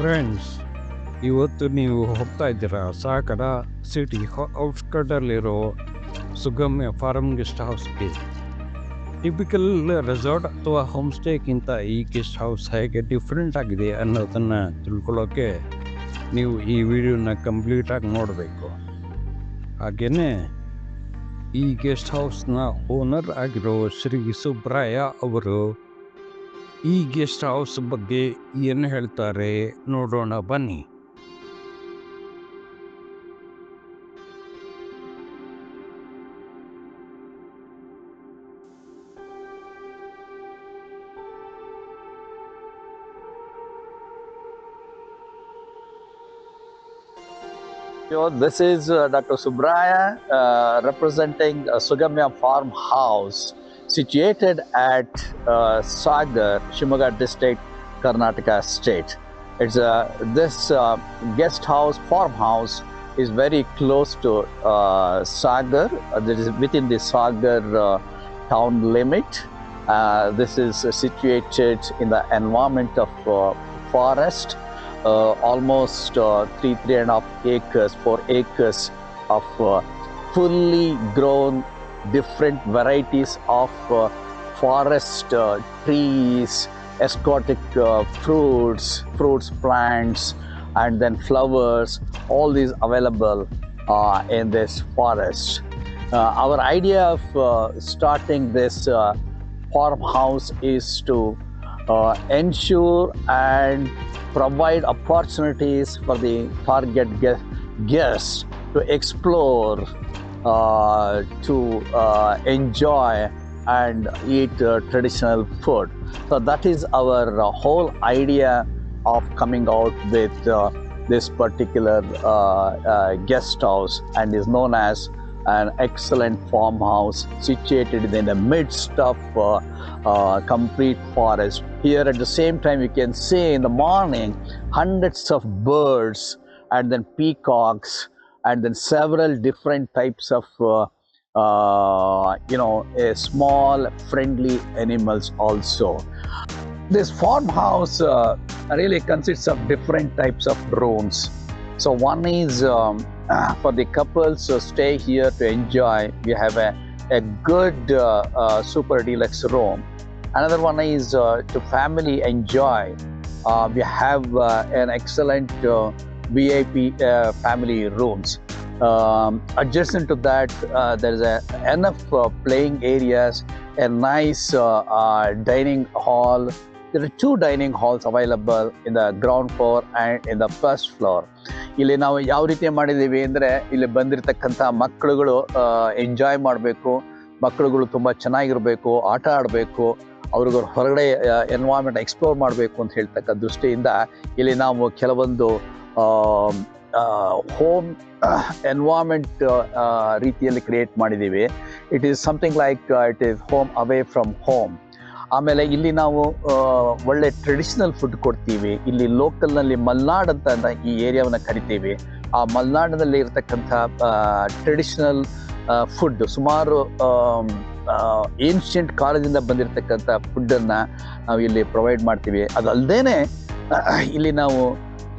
Friends ಇವತ್ತು ನೀವು ಹೋಗ್ತಾ ಇದ್ದೀರಾ? ಸಾಗರ ಸಿಟಿ ಔಟ್ಸ್ಕರ್ಟಲ್ಲಿರೋ ಸುಗಮ್ಯ ಫಾರಮ್ ಗೆಸ್ಟ್ ಹೌಸ್ಗೆ ಟಿಪಿಕಲ್ ರೆಸಾರ್ಟ್ ಅಥವಾ ಹೋಮ್ ಸ್ಟೇಗಿಂತ ಈ ಗೆಸ್ಟ್ ಹೌಸ್ ಹೇಗೆ ಡಿಫ್ರೆಂಟ್ ಆಗಿದೆ ಅನ್ನೋದನ್ನು ತಿಳ್ಕೊಳ್ಳೋಕ್ಕೆ ನೀವು ಈ ವಿಡಿಯೋನ ಕಂಪ್ಲೀಟಾಗಿ ನೋಡಬೇಕು. ಹಾಗೆಯೇ ಈ ಗೆಸ್ಟ್ ಹೌಸ್ನ ಓನರ್ ಆಗಿರೋ ಶ್ರೀ ಸುಬ್ರಾಯ ಅವರು ಈ ಗೆಸ್ಟ್ ಹೌಸ್ ಬಗ್ಗೆ ಏನು ಹೇಳ್ತಾರೆ ನೋಡೋಣ ಬನ್ನಿ Yo, this is uh, Dr. Subraya uh, representing uh, Sugamya Farmhouse Situated at uh, Sagar, Shimoga district, Karnataka state. It's uh, this uh, guest house, farmhouse is very close to uh, Sagar. Uh, that is within the Sagar uh, town limit. Uh, this is situated in the environment of uh, forest almost three three and a half acres four acres of fully grown different varieties of uh, forest uh, trees exotic uh, fruits fruits plants and then flowers. All these available uh, in this forest. Uh, our idea of uh, starting this farmhouse is to ensure and provide opportunities for the target guests to explore, uh, to uh, enjoy and eat uh, traditional food. So that is our whole idea of coming out with uh, this particular uh, guest house and is known as an excellent farmhouse situated in the midst of uh, uh, complete forest. Here at the same time, you can see in the morning hundreds of birds and then peacocks and then several different types of uh, uh, you know small friendly animals also. This farmhouse uh, really consists of different types of rooms. So one is um, for the couples to stay here to enjoy. We have a, a good uh, uh, super deluxe room. Another one is uh, to family enjoy. Uh, we have uh, an excellent uh, VIP uh, family rooms. Um, adjacent to that, uh, there is a, enough uh, playing areas, a nice uh, uh, dining hall. There are two dining halls available in the ground floor and in the first floor. ಇಲ್ಲಿ ನಾವು ಯಾವ ರೀತಿ ಮಾಡಿದ್ದೀವಿ ಅಂದರೆ ಇಲ್ಲಿ ಬಂದಿರತಕ್ಕಂಥ ಮಕ್ಕಳುಗಳು enjoy ಮಾಡಬೇಕು ಮಕ್ಕಳುಗಳು ತುಂಬ ಚೆನ್ನಾಗಿರಬೇಕು ಆಟ ಆಡಬೇಕು ಅವ್ರಿಗೆ ಹೊರಗಡೆ ಎನ್ವಾರ್ಮೆಂಟ್ ಎಕ್ಸ್ಪ್ಲೋರ್ ಮಾಡಬೇಕು ಅಂತ ಹೇಳ್ತಕ್ಕ ದೃಷ್ಟಿಯಿಂದ ಇಲ್ಲಿ ನಾವು ಕೆಲವೊಂದು ಹೋಮ್ ಎನ್ವಾರ್ಮೆಂಟ್ ರೀತಿಯಲ್ಲಿ ಕ್ರಿಯೇಟ್ ಮಾಡಿದ್ದೀವಿ. It is something like it is home away from home ಆಮೇಲೆ ಇಲ್ಲಿ ನಾವು ಒಳ್ಳೆ ಟ್ರೆಡಿಷನಲ್ ಫುಡ್ ಕೊಡ್ತೀವಿ. ಇಲ್ಲಿ ಲೋಕಲ್ನಲ್ಲಿ ಮಲ್ನಾಡ್ ಅಂತ ಈ ಏರಿಯಾವನ್ನು ಕರಿತೀವಿ. ಆ ಮಲ್ನಾಡಿನಲ್ಲಿ ಇರತಕ್ಕಂಥ ಟ್ರೆಡಿಷನಲ್ ಫುಡ್ ಸುಮಾರು ಏನ್ಷಿಯಂಟ್ ಕಾಲದಿಂದ ಬಂದಿರತಕ್ಕಂಥ ಫುಡ್ಡನ್ನು ನಾವು ಇಲ್ಲಿ ಪ್ರೊವೈಡ್ ಮಾಡ್ತೀವಿ. ಅದಲ್ಲದೇ ಇಲ್ಲಿ ನಾವು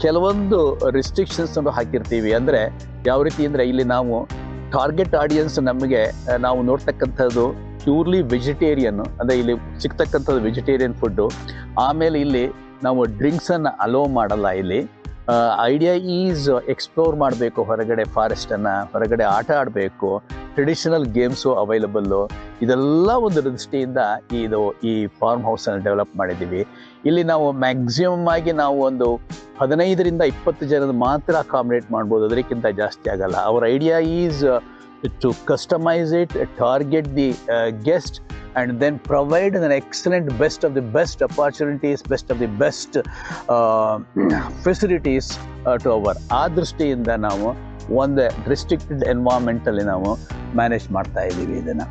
ಕೆಲವೊಂದು ರಿಸ್ಟ್ರಿಕ್ಷನ್ಸ್ ಹಾಕಿರ್ತೀವಿ. ಅಂದರೆ ಯಾವ ರೀತಿ ಅಂದರೆ ಇಲ್ಲಿ ನಾವು ಟಾರ್ಗೆಟ್ ಆಡಿಯನ್ಸ್ ನಮಗೆ ನಾವು ನೋಡ್ತಕ್ಕಂಥದ್ದು ಪ್ಯೂರ್ಲಿ ವೆಜಿಟೇರಿಯನ್ ಅಂದರೆ ಇಲ್ಲಿ ಸಿಗ್ತಕ್ಕಂಥದ್ದು ವೆಜಿಟೇರಿಯನ್ ಫುಡ್ಡು ಆಮೇಲೆ ಇಲ್ಲಿ ನಾವು ಡ್ರಿಂಕ್ಸನ್ನು ಅಲೋ ಮಾಡಲ್ಲ ಇಲ್ಲಿ. ಐಡಿಯಾ ಈಸ್ ಎಕ್ಸ್ಪ್ಲೋರ್ ಮಾಡಬೇಕು ಹೊರಗಡೆ ಫಾರೆಸ್ಟನ್ನು ಹೊರಗಡೆ ಆಟ ಆಡಬೇಕು. ಟ್ರೆಡಿಷನಲ್ ಗೇಮ್ಸು ಅವೈಲಬಲ್ಲು ಇದೆಲ್ಲ ಒಂದು ದೃಷ್ಟಿಯಿಂದ ಇದು, ಈ ಫಾರ್ಮ್ ಹೌಸನ್ನು ಡೆವಲಪ್ ಮಾಡಿದ್ದೀವಿ. ಇಲ್ಲಿ ನಾವು ಮ್ಯಾಕ್ಸಿಮಮ್ ಆಗಿ ನಾವು ಒಂದು ಹದಿನೈದರಿಂದ ಇಪ್ಪತ್ತು ಜನದ ಮಾತ್ರ ಅಕಾಮಿಡೇಟ್ ಮಾಡ್ಬೋದು. ಅದಕ್ಕಿಂತ ಜಾಸ್ತಿ ಆಗಲ್ಲ. ಅವರ idea is to customize it target the guest and then provide an excellent best of the best opportunities best of the best uh, facilities uh, to our ಆ ದೃಷ್ಟಿಯಿಂದ ನಾವು ಒಂದು ರಿಸ್ಟ್ರಿಕ್ಟೆಡ್ ಎನ್ವೈರ್ಮೆಂಟಲ್ಲಿ ನಾವು ಮ್ಯಾನೇಜ್ ಮಾಡ್ತಾ ಇದ್ದೀವಿ ಇದನ್ನು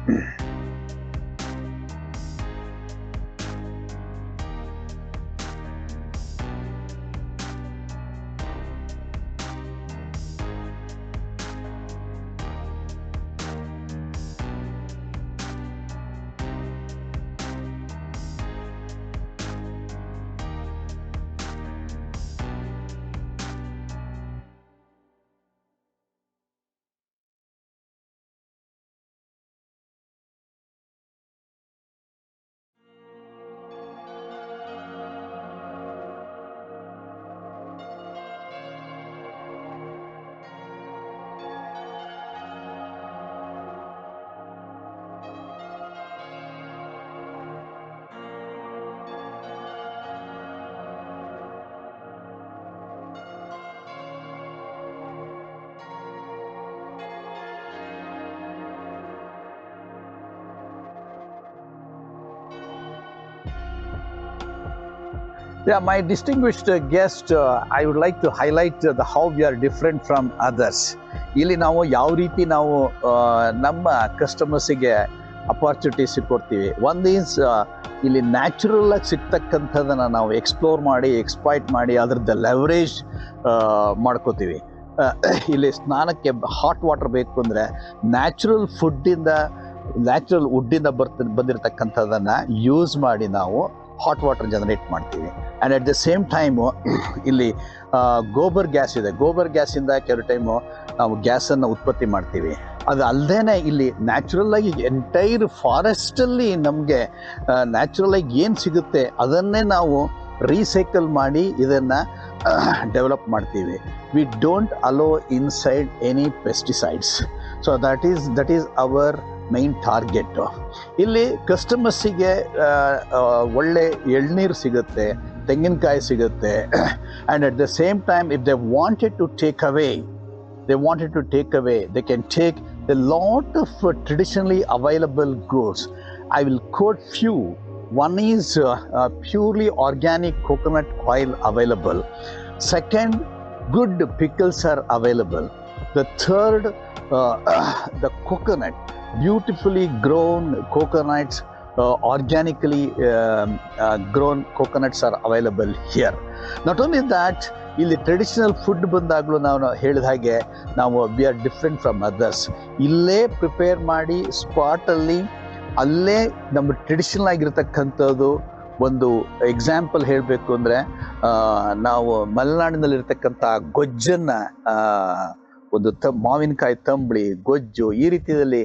Yeah, my distinguished uh, guest, uh, I would like to highlight uh, the how we are different from others. ಇಲ್ಲಿ ನಾವು ಯಾವ ರೀತಿ ನಾವು ನಮ್ಮ ಕಸ್ಟಮರ್ಸಿಗೆ ಅಪಾರ್ಚುನಿಟೀಸ್ ಕೊಡ್ತೀವಿ ಒಂದು ಈಸ್ ಇಲ್ಲಿ ನ್ಯಾಚುರಲ್ ಆಗಿ ಸಿಗ್ತಕ್ಕಂಥದ್ದನ್ನು ನಾವು ಎಕ್ಸ್ಪ್ಲೋರ್ ಮಾಡಿ ಎಕ್ಸ್ಪಾಯ್ಟ್ ಮಾಡಿ ಅದ್ರದ್ದು ಲೆವರೇಜ್ ಮಾಡ್ಕೋತೀವಿ ಇಲ್ಲಿ ಸ್ನಾನಕ್ಕೆ ಹಾಟ್ ವಾಟರ್ ಬೇಕು ಅಂದರೆ ನ್ಯಾಚುರಲ್ ಫುಡ್ಡಿಂದ ನ್ಯಾಚುರಲ್ ವುಡ್ಡಿಂದ ಬರ್ತ ಬಂದಿರತಕ್ಕಂಥದ್ದನ್ನು ಯೂಸ್ ಮಾಡಿ ನಾವು ಹಾಟ್ ವಾಟರ್ ಜನರೇಟ್ ಮಾಡ್ತೀವಿ. And at the same time ಇಲ್ಲಿ ಗೋಬರ್ ಗ್ಯಾಸ್ ಇದೆ. ಗೋಬರ್ ಗ್ಯಾಸಿಂದ ಕೆಲವು ಟೈಮು ನಾವು ಗ್ಯಾಸನ್ನು ಉತ್ಪತ್ತಿ ಮಾಡ್ತೀವಿ. ಅದು ಅಲ್ಲದೇ ಇಲ್ಲಿ ನ್ಯಾಚುರಲ್ಲಾಗಿ ಎಂಟೈರ್ ಫಾರೆಸ್ಟಲ್ಲಿ ನಮಗೆ ನ್ಯಾಚುರಲ್ ಆಗಿ ಏನು ಸಿಗುತ್ತೆ ಅದನ್ನೇ ನಾವು ರೀಸೈಕಲ್ ಮಾಡಿ ಇದನ್ನು ಡೆವಲಪ್ ಮಾಡ್ತೀವಿ. We don't allow inside any pesticides so that is that is our main target ಇಲ್ಲಿ ಕಸ್ಟಮರ್ಸಿಗೆ ಒಳ್ಳೆ ಎಳ್ನೀರು ಸಿಗುತ್ತೆ ತೆಂಗಿನಕಾಯಿ ಸಿಗುತ್ತೆ and at the same time if they wanted to take away they wanted to take away they can take the lot of traditionally available goods. I will quote few. One is uh, uh, purely organic coconut oil available. Second, good pickles are available. The third, uh, the coconut, beautifully grown coconuts, uh, organically coconuts are available here. Not only that, ಇಲ್ಲಿ traditional food ಬಂದಾಗಲೂ ನಾವು ಹೇಳಿದ ಹಾಗೆ ನಾವು we are different from others ಇಲ್ಲೇ prepare ಮಾಡಿ ಸ್ಪಾಟಲ್ಲಿ ಅಲ್ಲೇ ನಮ್ಮ ಟ್ರೆಡಿಷನಲ್ ಆಗಿರ್ತಕ್ಕಂಥದ್ದು ಒಂದು ಎಕ್ಸಾಂಪಲ್ ಹೇಳಬೇಕು ಅಂದರೆ ನಾವು ಮಲೆನಾಡಿನಲ್ಲಿರ್ತಕ್ಕಂಥ ಗೊಜ್ಜನ್ನು ಒಂದು ತ ಮಾವಿನಕಾಯಿ ತಂಬಳಿ ಗೊಜ್ಜು ಈ ರೀತಿಯಲ್ಲಿ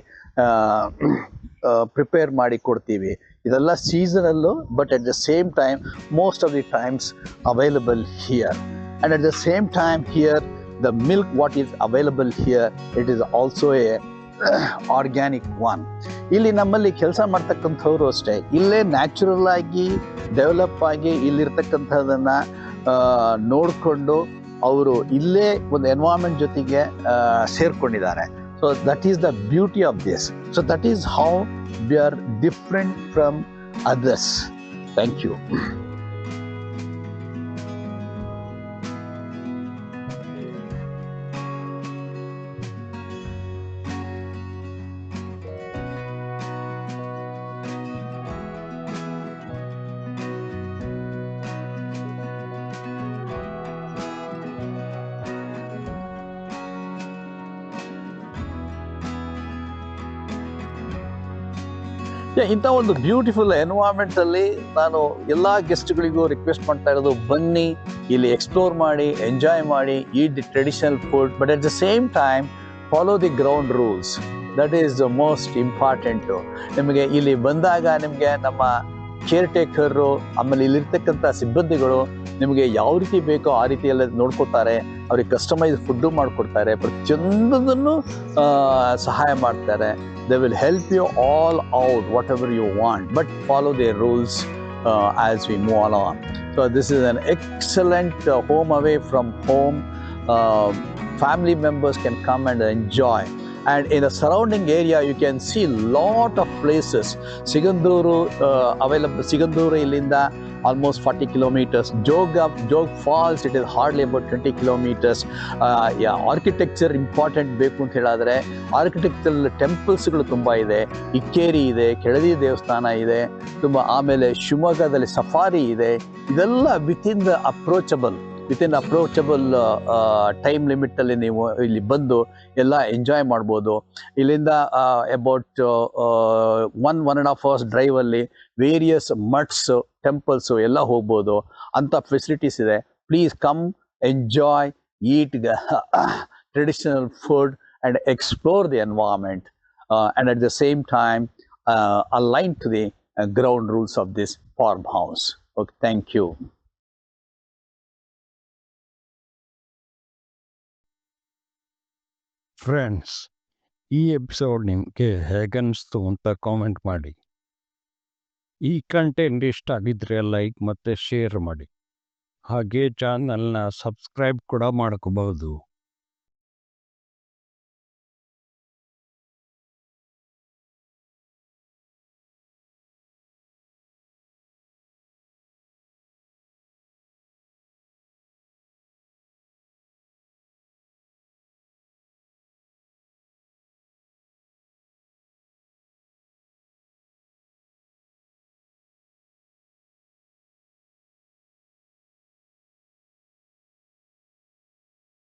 ಪ್ರಿಪೇರ್ ಮಾಡಿ ಕೊಡ್ತೀವಿ. ಇದೆಲ್ಲ ಸೀಸನಲ್ಲು but at the same time most of the times available here and at the same time here the milk what is available here it is also a organic one ಇಲ್ಲಿ ನಮ್ಮಲ್ಲಿ ಕೆಲಸ ಮಾಡ್ತಕ್ಕಂಥವ್ರು ಅಷ್ಟೇ. ಇಲ್ಲೇ ನ್ಯಾಚುರಲ್ ಆಗಿ ಡೆವಲಪ್ ಆಗಿ ಇಲ್ಲಿರ್ತಕ್ಕಂಥದ್ದನ್ನು ನೋಡಿಕೊಂಡು, ಅವರು ಇಲ್ಲೇ ಒಂದು ಎನ್ವಾರ್ಮೆಂಟ್ ಜೊತೆಗೆ ಸೇರ್ಕೊಂಡಿದ್ದಾರೆ. So that is the beauty of this. So that is how we are different from others. Thank you. ಇಂಥ ಒಂದು ಬ್ಯೂಟಿಫುಲ್ ಎನ್ವೈರ್ಮೆಂಟ್ ಅಲ್ಲಿ ನಾನು ಎಲ್ಲ ಗೆಸ್ಟ್ಗಳಿಗೂ ರಿಕ್ವೆಸ್ಟ್ ಮಾಡ್ತಾ ಇರೋದು, ಬನ್ನಿ, ಇಲ್ಲಿ ಎಕ್ಸ್ಪ್ಲೋರ್ ಮಾಡಿ ಎಂಜಾಯ್ ಮಾಡಿ ಈ the traditional food but at the same time follow the ground rules that is the most important ನಿಮಗೆ ಇಲ್ಲಿ ಬಂದಾಗ ನಿಮಗೆ ನಮ್ಮ ಕೇರ್ ಟೇಕರು ಆಮೇಲೆ ಇಲ್ಲಿರ್ತಕ್ಕಂಥ ಸಿಬ್ಬಂದಿಗಳು ನಿಮಗೆ ಯಾವ ರೀತಿ ಬೇಕೋ ಆ ರೀತಿ ಎಲ್ಲ ನೋಡ್ಕೋತಾರೆ ಅವ್ರಿಗೆ ಕಸ್ಟಮೈಸ್ ಫುಡ್ಡು ಮಾಡಿಕೊಡ್ತಾರೆ. ಪ್ರತಿಯೊಂದನ್ನು ಸಹಾಯ ಮಾಡ್ತಾರೆ. They will help you all out whatever you want but follow their rules uh, as we move along. So this is an excellent uh, home away from home. Uh, family members can come and enjoy. And in the surrounding area you can see lot of places. Siganduru uh, available siganduru ilinda almost 40 kilometers jog jog falls it is hardly about 20 kilometers uh, yeah architecture important ಬೇಕು ಅಂತ ಹೇಳಿದ್ರೆ architectural ಟೆಂಪಲ್ಸ್ಗಳು ತುಂಬ ಇದೆ ಇಕ್ಕೇರಿ ಇದೆ ಕೆಳದಿ ದೇವಸ್ಥಾನ ಇದೆ ತುಂಬ ಆಮೇಲೆ ಶಿವಮೊಗ್ಗದಲ್ಲಿ ಸಫಾರಿ ಇದೆ ಇದೆಲ್ಲ within the approachable within approachable time ಲಿಮಿಟಲ್ಲಿ ನೀವು ಇಲ್ಲಿ ಬಂದು ಎಲ್ಲ ಎಂಜಾಯ್ ಮಾಡ್ಬೋದು. ಇಲ್ಲಿಂದ about one one and half hours ಡ್ರೈವಲ್ಲಿ various mutts temples ಎಲ್ಲ ಹೋಗ್ಬೋದು. ಅಂಥ ಫೆಸಿಲಿಟೀಸ್ ಇದೆ. Please come enjoy eat traditional food and explore the environment and at the same time align to the ground rules of ground rules of this thank Okay, friends ಈ episode ನಿಮಗೆ ಹೇಗನ್ನಿಸ್ತು ಅಂತ comment ಮಾಡಿ. ಈ content ಇಷ್ಟ ಆಗಿದ್ರೆ like ಮತ್ತು share ಮಾಡಿ. ಹಾಗೆ ಚಾನಲ್ನ ಸಬ್ಸ್ಕ್ರೈಬ್ ಕೂಡ ಮಾಡ್ಕೋಬಹುದು.